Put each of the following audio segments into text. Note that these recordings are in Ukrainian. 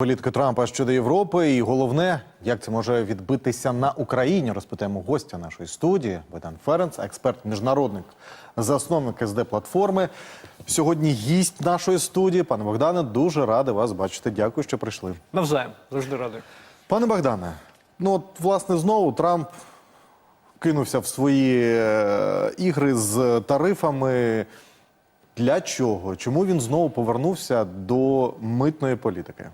Політики Трампа щодо Європи, і головне, як це може відбитися на Україні. Розпитаємо гостя нашої студії Богдан Ференц, експерт, міжнародник, засновник СД платформи. Сьогодні гість нашої студії. Пане Богдане, дуже радий вас бачити. Дякую, що прийшли. Навзаєм, завжди радий. Пане Богдане, ну от власне знову Трамп кинувся в свої е, ігри з тарифами. Для чого? Чому він знову повернувся до митної політики?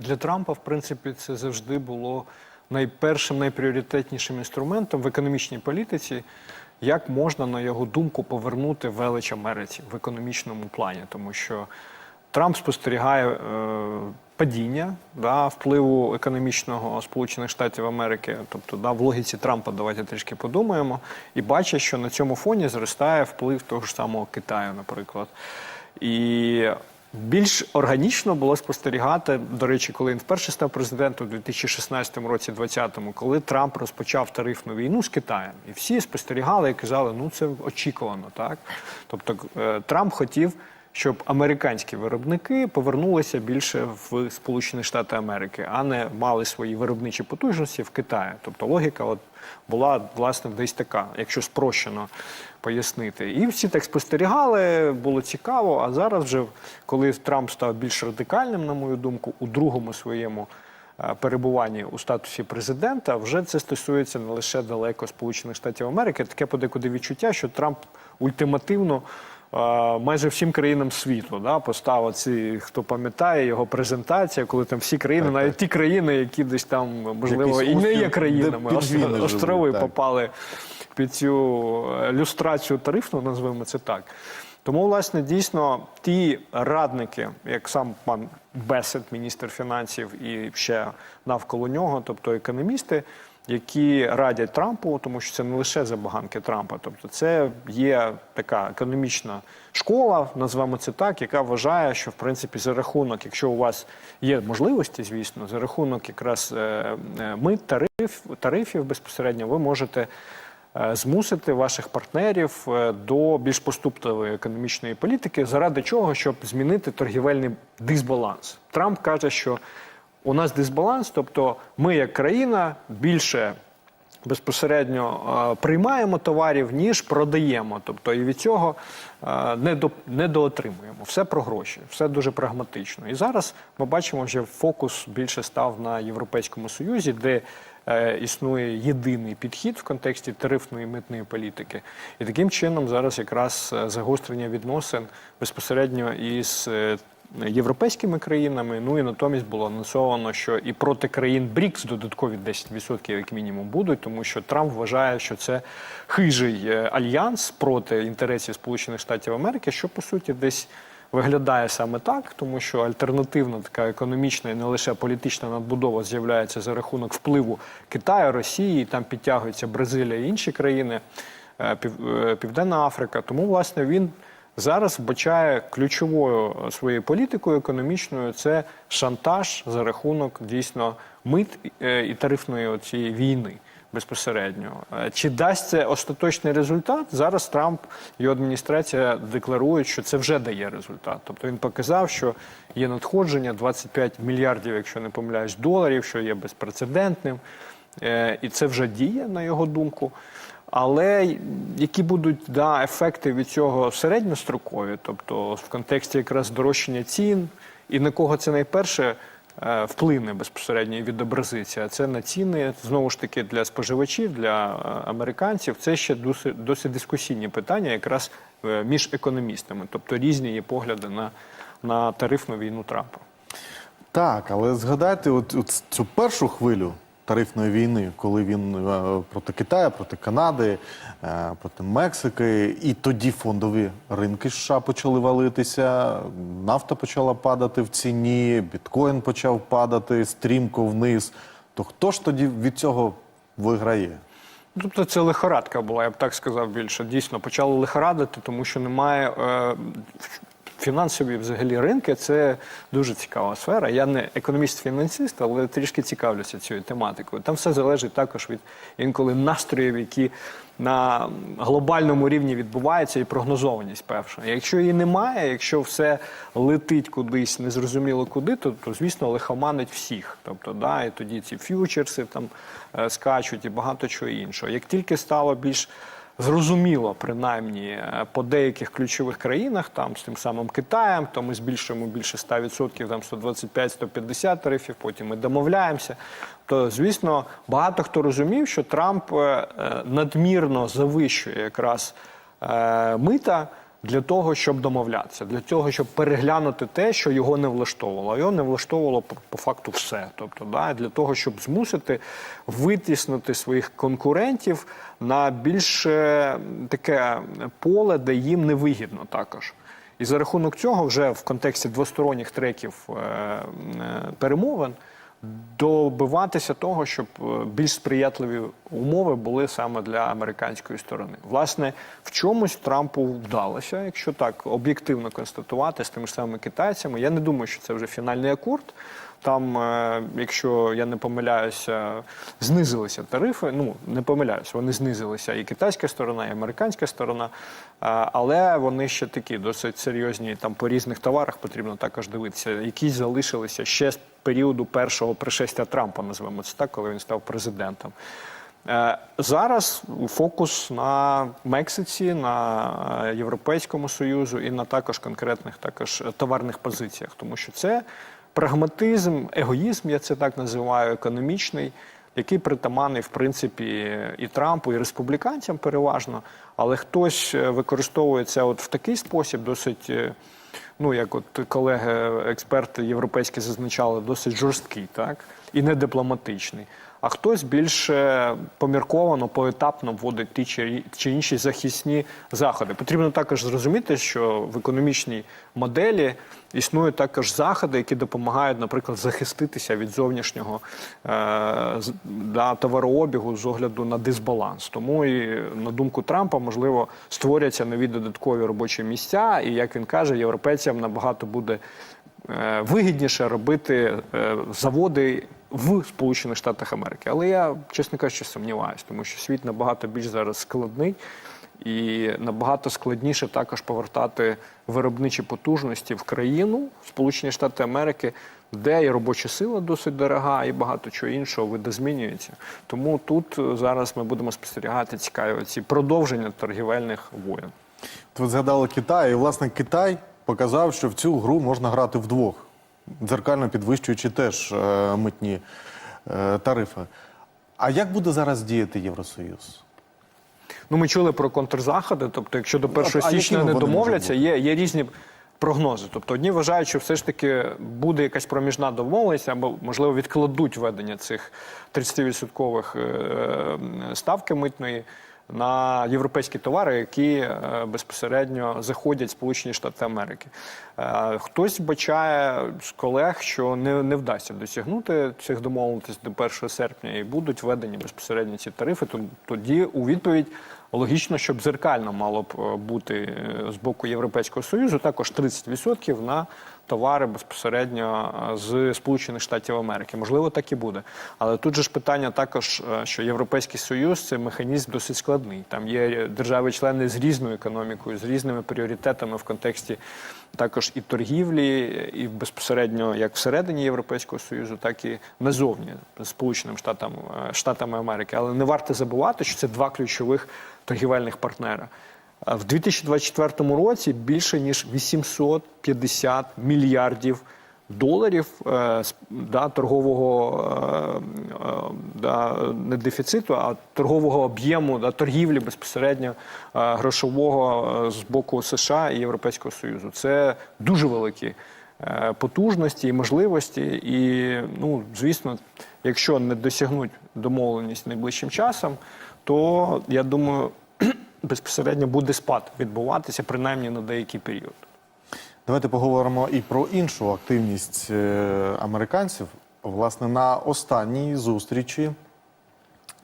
Для Трампа, в принципі, це завжди було найпершим, найпріоритетнішим інструментом в економічній політиці, як можна, на його думку, повернути велич Америці в економічному плані, тому що Трамп спостерігає е, падіння да, впливу економічного Сполучених Штатів Америки, тобто да, в логіці Трампа, давайте трішки подумаємо, і бачить, що на цьому фоні зростає вплив того ж самого Китаю, наприклад. І більш органічно було спостерігати, до речі, коли він вперше став президентом у 2016 році, 2020-му, коли Трамп розпочав тарифну війну з Китаєм, і всі спостерігали і казали, ну це очікувано, так. Тобто е, Трамп хотів, щоб американські виробники повернулися більше в Сполучені Штати Америки, а не мали свої виробничі потужності в Китаї. Тобто логіка от була власне десь така, якщо спрощено пояснити. І всі так спостерігали, було цікаво. А зараз, вже коли Трамп став більш радикальним, на мою думку, у другому своєму е, перебуванні у статусі президента, вже це стосується не лише далеко Сполучених Штатів Америки. Таке подекуди відчуття, що Трамп ультимативно. Е, Майже всім країнам світу да, поставив ці, хто пам'ятає його презентація, коли там всі країни, Так, навіть ті країни, які десь там можливо Якийсь і не є країнами, острови так. попали під цю е, люстрацію тарифну, назвемо це так. Тому, власне, дійсно, ті радники, як сам пан Бесет, міністр фінансів, і ще навколо нього, тобто економісти, які радять Трампу, тому що це не лише забаганки Трампа, тобто це є така економічна школа, назвемо це так, яка вважає, що в принципі за рахунок, якщо у вас є можливості, звісно, за рахунок якраз е, е, мит, тариф, тарифів безпосередньо, ви можете е, змусити ваших партнерів до більш поступливої економічної політики, заради чого, щоб змінити торгівельний дисбаланс. Трамп каже, що у нас дисбаланс, тобто ми, як країна, більше безпосередньо е, приймаємо товарів, ніж продаємо. Тобто і від цього е, не до не доотримуємо. Все про гроші, все дуже прагматично. І зараз ми бачимо, вже фокус більше став на Європейському Союзі, де е, існує єдиний підхід в контексті тарифної митної політики. І таким чином зараз якраз е, загострення відносин безпосередньо із. Європейськими країнами, ну і натомість було анонсовано, що і проти країн БРІКС додаткові 10% як мінімум будуть, тому що Трамп вважає, що це хижий е, альянс проти інтересів Сполучених Штатів Америки, що по суті десь виглядає саме так, тому що альтернативна така економічна і не лише політична надбудова з'являється за рахунок впливу Китаю, Росії, і там підтягується Бразилія і інші країни, е, е, Південна Африка. Тому власне він. Зараз вбачає ключовою своєю політикою економічною це шантаж за рахунок дійсно мит е, і тарифної цієї війни безпосередньо. Е, Чи дасть це остаточний результат? Зараз Трамп і адміністрація декларують, що це вже дає результат. Тобто він показав, що є надходження 25 мільярдів, якщо не помиляюсь, доларів, що є безпрецедентним. Е, І це вже діє, на його думку. Але які будуть да, ефекти від цього середньострокові, тобто в контексті якраз здорожчання цін, і на кого це найперше е, вплине безпосередньо і відобразиться, а це на ціни знову ж таки для споживачів, для е, американців. Це ще досить, досить дискусійні питання, якраз е, між економістами, тобто різні є погляди на, на тарифну війну Трампа. Так, але згадайте от, от цю першу хвилю тарифної війни, коли він е, проти Китаю, проти Канади, е, проти Мексики, і тоді фондові ринки США почали валитися, нафта почала падати в ціні, біткоін почав падати стрімко вниз. То хто ж тоді від цього виграє? Тобто це лихорадка була, я б так сказав більше. Дійсно, почали лихорадити, тому що немає. Е, фінансові взагалі ринки це дуже цікава сфера. Я не економіст-фінансист, але трішки цікавлюся цією тематикою. Там все залежить також від інколи настроїв, які на глобальному рівні відбуваються, і прогнозованість перша. Якщо її немає, якщо все летить кудись, незрозуміло куди, то, то звісно лихоманить всіх. Тобто, да, і тоді ці ф'ючерси там е, скачуть і багато чого іншого. Як тільки стало більш Зрозуміло, принаймні е, по деяких ключових країнах, там з тим самим Китаєм, то ми збільшуємо більше 100%, там 125-150 тарифів, потім ми домовляємося. То, звісно, багато хто розумів, що Трамп е, е, надмірно завищує якраз мита для того, щоб домовлятися, для того, щоб переглянути те, що його не влаштовувало. Його не влаштовувало по, факту все. Тобто, да, для того, щоб змусити витіснити своїх конкурентів на більш е, таке поле, де їм невигідно також. І за рахунок цього, вже в контексті двосторонніх треків е, е, перемовин, добиватися того, щоб е, більш сприятливі умови були саме для американської сторони. Власне, в чомусь Трампу вдалося, якщо так об'єктивно констатувати з тими ж самими китайцями. Я не думаю, що це вже фінальний акорд. Там, е, якщо я не помиляюся, знизилися тарифи. Ну не помиляюся, вони знизилися і китайська сторона, і американська сторона. Е, Але вони ще такі досить серйозні. Там по різних товарах потрібно також дивитися. Якісь залишилися ще періоду першого пришестя Трампа, називаємо це так, коли він став президентом. Е, Зараз фокус на Мексиці, на е, Європейському Союзу і на також конкретних також товарних позиціях, тому що це прагматизм, егоїзм, я це так називаю, економічний, який притаманний в принципі і Трампу, і республіканцям переважно. Але хтось використовується використовує це от в такий спосіб, досить. е, Ну, як от колеги, експерти європейські зазначали, досить жорсткий, так і не дипломатичний. А хтось більш е, помірковано, поетапно вводить ті чи, чи інші захисні заходи. Потрібно також зрозуміти, що в економічній моделі існують також заходи, які допомагають, наприклад, захиститися від зовнішнього е, да, товарообігу з огляду на дисбаланс. Тому і на думку Трампа, можливо, створяться нові додаткові робочі місця, і як він каже, європейцям набагато буде е, вигідніше робити е, заводи в Сполучених Штатах Америки. Але я, чесно кажучи, сумніваюся, тому що світ набагато більш зараз складний. І набагато складніше також повертати виробничі потужності в країну, Сполучені Штати Америки, де і робоча сила досить дорога, і багато чого іншого видозмінюється. Тому тут е, зараз ми будемо спостерігати цікаві ці продовження торгівельних воєн. Ви згадали Китай, і власне Китай показав, що в цю гру можна грати вдвох, дзеркально підвищуючи теж е, митні е, тарифи. А як буде зараз діяти Євросоюз? Ну, ми чули про контрзаходи. Тобто, якщо до 1 а січня не домовляться, є, є різні прогнози. Тобто, одні вважають, що все ж таки буде якась проміжна домовленість, або можливо відкладуть введення цих 30% е, ставки митної. На європейські товари, які е, безпосередньо заходять Сполучені Штати Америки, Е, хтось бачає з колег, що не, не вдасться досягнути цих домовленостей до 1 серпня, і будуть введені безпосередньо ці тарифи. Тоді у відповідь логічно, щоб зеркально мало б е, бути з боку Європейського союзу також 30% на товари безпосередньо е, з Сполучених Штатів Америки. Можливо, так і буде. Але тут же ж питання також, е, що Європейський Союз це механізм досить складний. Там є держави-члени з різною економікою, з різними пріоритетами в контексті також і торгівлі, і безпосередньо як всередині Європейського Союзу, так і назовні з Сполученими е, Штатами Америки. Але не варто забувати, що це два ключових торгівельних партнера. В 2024 році більше ніж 850 мільярдів доларів е, да, торгового е, е, да, не дефіциту, а торгового об'єму да, торгівлі безпосередньо грошового з боку США і Європейського Союзу. Це дуже великі потужності і можливості. І, ну, звісно, якщо не досягнуть домовленість найближчим часом, то я думаю, безпосередньо буде спад відбуватися принаймні на деякий період. Давайте поговоримо і про іншу активність е, американців. Власне, на останній зустрічі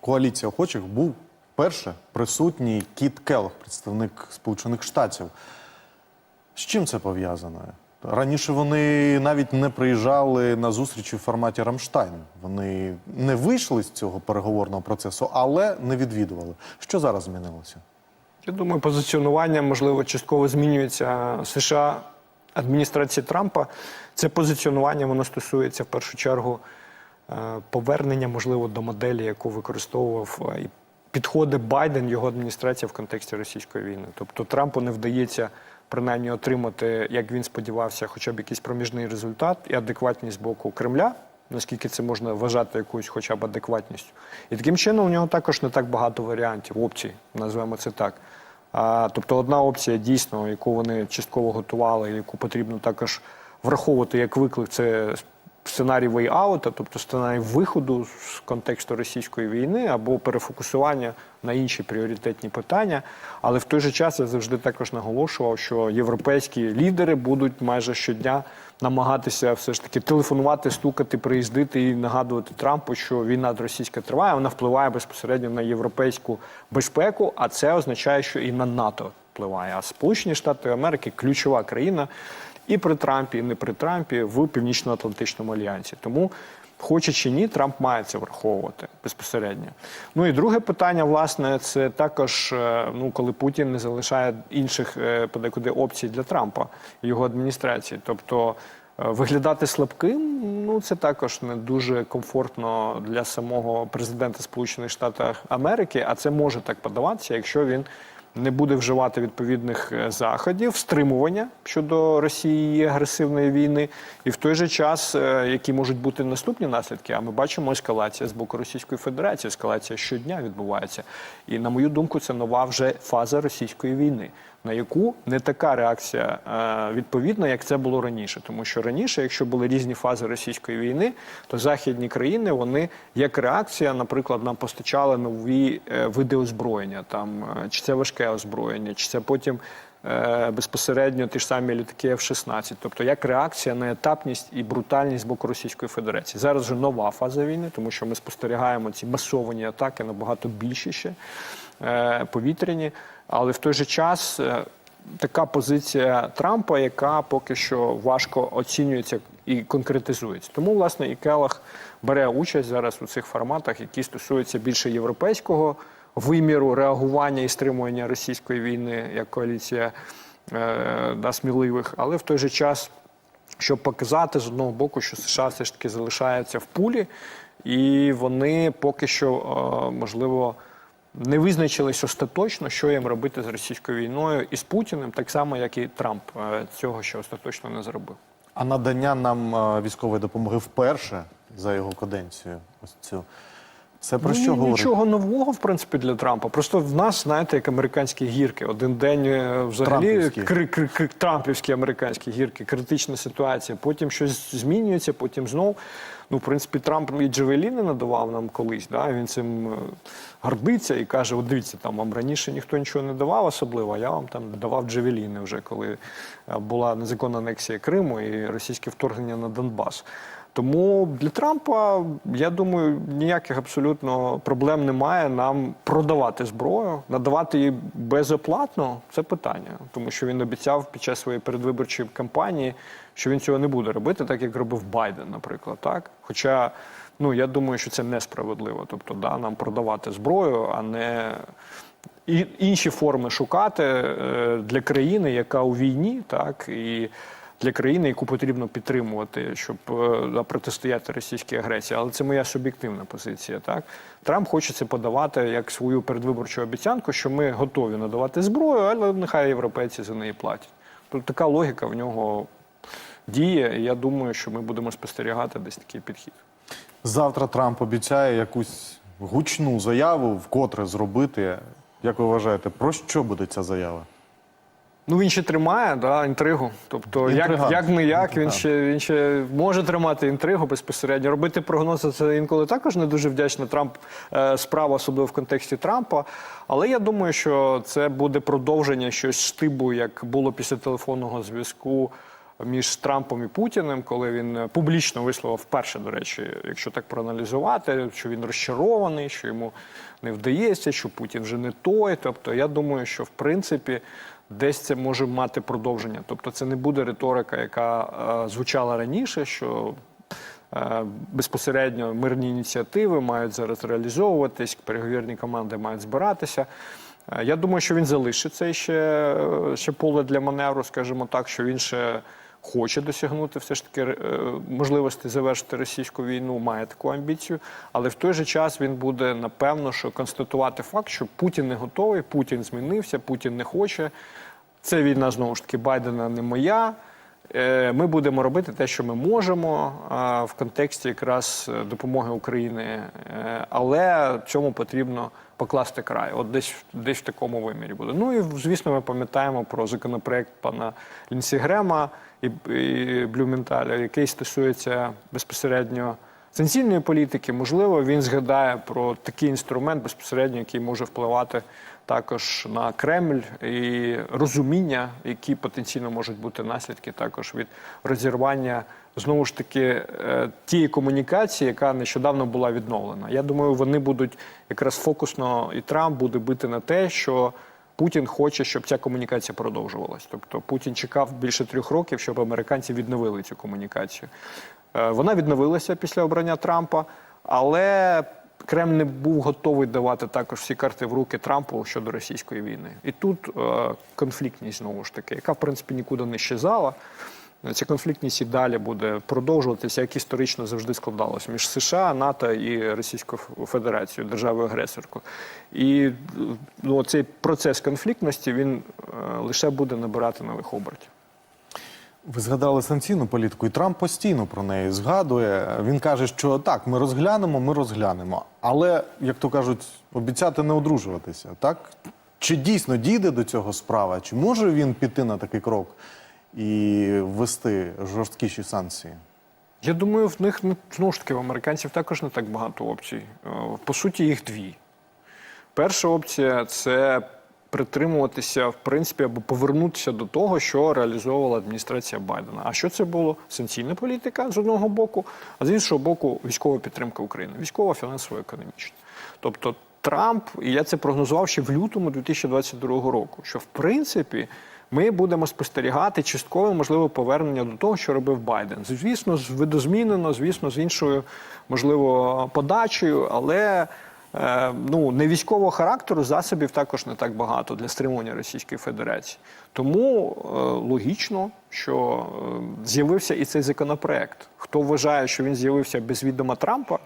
коаліція охочих був перше присутній Кіт Келлог, представник Сполучених Штатів. З чим це пов'язано? Раніше вони навіть не приїжджали на зустрічі в форматі Рамштайн. Вони не вийшли з цього переговорного процесу, але не відвідували. Що зараз змінилося? Я думаю, позиціонування можливо частково змінюється США адміністрації Трампа. Це позиціонування воно стосується в першу чергу е, повернення, можливо, до моделі, яку використовував е, і підходи Байден, його адміністрація в контексті російської війни. Тобто Трампу не вдається принаймні отримати, як він сподівався, хоча б якийсь проміжний результат і адекватність з боку Кремля. Наскільки це можна вважати якоюсь хоча б адекватністю. І таким чином у нього також не так багато варіантів, опцій, називаємо це так. А, тобто одна опція дійсно, яку вони частково готували, яку потрібно також враховувати як виклик, це сценарій way-out, тобто сценарій виходу з контексту російської війни або перефокусування на інші пріоритетні питання. Але в той же час я завжди також наголошував, що європейські лідери будуть майже щодня намагатися все ж таки телефонувати, стукати, приїздити і нагадувати Трампу, що війна російська триває, вона впливає безпосередньо на європейську безпеку, а це означає, що і на НАТО впливає. А Сполучені Штати Америки ключова країна і при Трампі, і не при Трампі в Північно-Атлантичному альянсі. Тому. Хоче чи ні, Трамп має це враховувати безпосередньо. Ну і друге питання, власне, це також, е, ну коли Путін не залишає інших е, подекуди опцій для Трампа і його адміністрації. Тобто е, виглядати слабким, ну це також не дуже комфортно для самого президента Сполучених Штатів Америки, а це може так подаватися, якщо він не буде вживати відповідних е, заходів, стримування щодо Росії агресивної війни, і в той же час, е, які можуть бути наступні наслідки, а ми бачимо ескалація з боку Російської Федерації. Ескалація щодня відбувається. І на мою думку, це нова вже фаза російської війни. На яку не така реакція е, відповідна, як це було раніше, тому що раніше, якщо були різні фази російської війни, то західні країни вони як реакція, наприклад, нам постачали нові е, види озброєння, там е, чи це важке озброєння, чи це потім безпосередньо ті ж самі літаки F-16. Тобто як реакція на етапність і брутальність з боку Російської Федерації. Зараз вже нова фаза війни, тому що ми спостерігаємо ці масовані атаки набагато більші ще повітряні, але в той же час. е, Така позиція Трампа, яка поки що важко оцінюється і конкретизується. Тому, власне, і Келах бере участь зараз у цих форматах, які стосуються більше європейського виміру реагування і стримування російської війни як коаліція е, да, сміливих, але в той же час, щоб показати з одного боку, що США все ж таки залишаються в пулі, і вони поки що е, можливо. Не визначились остаточно, що їм робити з російською війною і з Путіним, так само як і Трамп е, цього ще остаточно не зробив. А надання нам е, військової допомоги вперше за його каденцію. Ось цю. Це про ну, що говорить? Нічого нового, в принципі, для Трампа. Просто в нас, знаєте, як американські гірки. Один день е, взагалі Трампівські. кри, кри, кри, трампівські американські гірки, критична ситуація. Потім щось змінюється, потім знов. Ну, в принципі, Трамп і Джавеліни надавав нам колись. Да? Він цим е, гордиться і каже: от дивіться, там вам раніше ніхто нічого не давав особливо, а я вам там давав Джавеліни вже, коли е, була незаконна анексія Криму і російське вторгнення на Донбас. Тому для Трампа, я думаю, ніяких абсолютно проблем немає нам продавати зброю, надавати її безоплатно це питання, тому що він обіцяв під час своєї передвиборчої кампанії, що він цього не буде робити, так як робив Байден, наприклад. Так, хоча ну я думаю, що це несправедливо. Тобто, да, нам продавати зброю, а не інші форми шукати е, для країни, яка у війні, так і для країни, яку потрібно підтримувати, щоб е, протистояти російській агресії. Але це моя суб'єктивна позиція. Так Трамп хоче це подавати як свою передвиборчу обіцянку, що ми готові надавати зброю, але нехай європейці за неї платять. Тобто така логіка в нього діє. І я думаю, що ми будемо спостерігати десь такий підхід. Завтра Трамп обіцяє якусь гучну заяву вкотре зробити. Як ви вважаєте, про що буде ця заява? Ну він ще тримає да, інтригу. Тобто, як, як не як, він ще, він ще може тримати інтригу безпосередньо. Робити прогнози це інколи також не дуже вдячна Трамп е, справа, особливо в контексті Трампа. Але я думаю, що це буде продовження щось штибу, як було після телефонного зв'язку. Між Трампом і Путіним, коли він е, публічно висловив вперше, до речі, якщо так проаналізувати, що він розчарований, що йому не вдається, що Путін вже не той. Тобто, я думаю, що в принципі Десь це може мати продовження. Тобто це не буде риторика, яка е, звучала раніше, що е, безпосередньо мирні ініціативи мають зараз реалізовуватись, переговірні команди мають збиратися. Е, Я думаю, що він залишить це ще, ще поле для маневру, скажімо так, що він ще хоче досягнути все ж таки е, можливості завершити російську війну, має таку амбіцію, але в той же час він буде напевно, що констатувати факт, що Путін не готовий, Путін змінився, Путін не хоче. Це війна знову ж таки Байдена не моя. Е, Ми будемо робити те, що ми можемо в контексті якраз е, допомоги Україні, Е, але цьому потрібно покласти край. От десь десь в такому вимірі буде. Ну і звісно, ми пам'ятаємо про законопроект пана Лінсі Грема і, і Блюменталя, який стосується безпосередньо санкційної політики. Можливо, він згадає про такий інструмент безпосередньо, який може впливати також на Кремль і розуміння, які потенційно можуть бути наслідки також від розірвання знову ж таки е, тієї комунікації, яка нещодавно була відновлена. Я думаю, вони будуть якраз фокусно і Трамп буде бити на те, що. Путін хоче, щоб ця комунікація продовжувалась. Тобто Путін чекав більше трьох років, щоб американці відновили цю комунікацію. Е, Вона відновилася після обрання Трампа, але Кремль не був готовий давати також всі карти в руки Трампу щодо російської війни. І тут е, конфліктність знову ж таки, яка в принципі нікуди не щезала. Ця конфліктність і далі буде продовжуватися, як історично завжди складалося між США, НАТО і Російською Федерацією, державою агресоркою. І ну, цей процес конфліктності він е, лише буде набирати нових обертів. Ви згадали санкційну політику, і Трамп постійно про неї згадує. Він каже, що так, ми розглянемо, ми розглянемо. Але, як то кажуть, обіцяти не одружуватися. Так? Чи дійсно дійде до цього справа? Чи може він піти на такий крок і ввести жорсткіші санкції? Я думаю, в них не- знову ж таки в американців також не так багато опцій. Е, По суті, їх дві. Перша опція це притримуватися, в принципі, або повернутися до того, що реалізовувала адміністрація Байдена. А що це було? Санкційна політика з одного боку, а з іншого боку, військова підтримка України, військова, фінансово, економічна. Тобто Трамп, і я це прогнозував ще в лютому 2022 року, що в принципі. Ми будемо спостерігати часткове можливе повернення до того, що робив Байден. Звісно, з- видозмінено, звісно, з іншою, можливо, подачею, але ну, не військового характеру засобів також не так багато для стримування Російської Федерації. Тому е, логічно, що е, з'явився і цей законопроект. Хто вважає, що він з'явився без відома Трампа,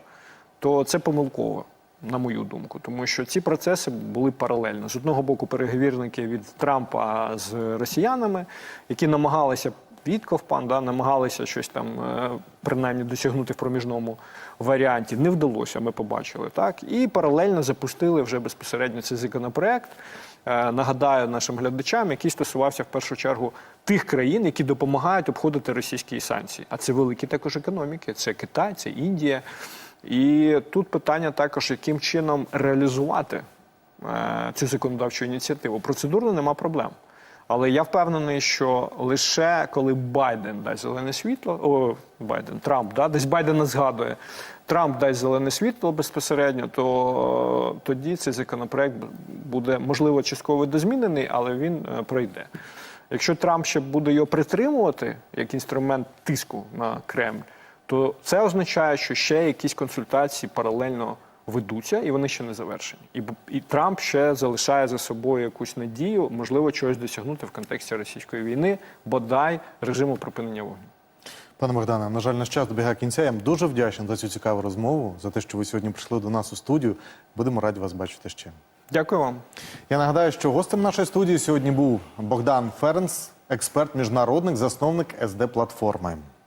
то це помилково. На мою думку, тому що ці процеси були паралельно. З одного боку, переговірники від Трампа з росіянами, які намагалися Вітков пан, да, намагалися щось там е, принаймні досягнути в проміжному варіанті. Не вдалося, ми побачили так. І паралельно запустили вже безпосередньо цей законопроект. Е, Нагадаю нашим глядачам, який стосувався в першу чергу тих країн, які допомагають обходити російські санкції. А це великі також економіки, це Китай, це Індія. І тут питання також, яким чином реалізувати е, цю законодавчу ініціативу. Процедурно нема проблем. Але я впевнений, що лише коли Байден дасть зелене світло, о, Байден, Трамп, да, десь Байдена згадує, Трамп дасть зелене світло безпосередньо, то е, тоді цей законопроект буде, можливо, частково дозмінений, але він е, пройде. Якщо Трамп ще буде його притримувати як інструмент тиску на Кремль, то це означає, що ще якісь консультації паралельно ведуться, і вони ще не завершені. І, і Трамп ще залишає за собою якусь надію, можливо, чогось досягнути в контексті російської війни, бодай режиму припинення вогню. Пане Богдане, на жаль, наш час добігає кінця. Я вам дуже вдячний за цю цікаву розмову, за те, що ви сьогодні прийшли до нас у студію. Будемо раді вас бачити ще. Дякую вам. Я нагадаю, що гостем нашої студії сьогодні був Богдан Ференс, експерт, міжнародник, засновник СД платформи.